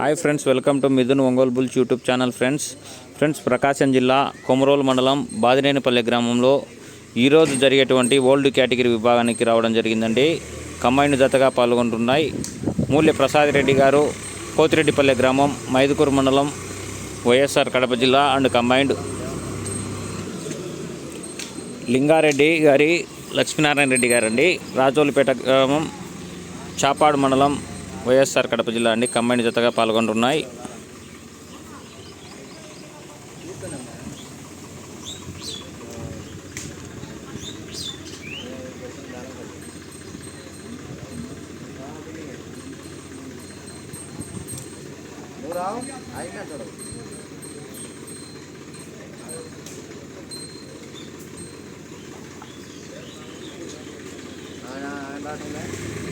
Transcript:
Hi friends welcome to Mithun Ongole bulls YouTube channel friends. Friends Prakasam జిల్లా కొమరోలు మండలం బాదినేనిపల్లి గ్రామంలో ఈరోజు జరిగేటువంటి ఓల్డ్ కేటగిరీ విభాగానికి రావడం జరిగిందండి. కంబైన్డ్ జతగా పాల్గొంటున్నాయి. మూల్య ప్రసాద్ రెడ్డి గారు పోతిరెడ్డిపల్లె గ్రామం మైదుకూరు మండలం వైఎస్ఆర్ కడప జిల్లా అండ్ కంబైన్డ్ లింగారెడ్డి గారి లక్ష్మీనారాయణ రెడ్డి గారండి. రాజోలిపేట గ్రామం చాపాడు మండలం వైఎస్ఆర్ కడప జిల్లా అండి కంబైన్ జతగా పాల్గొంటున్నాయి నువ్వు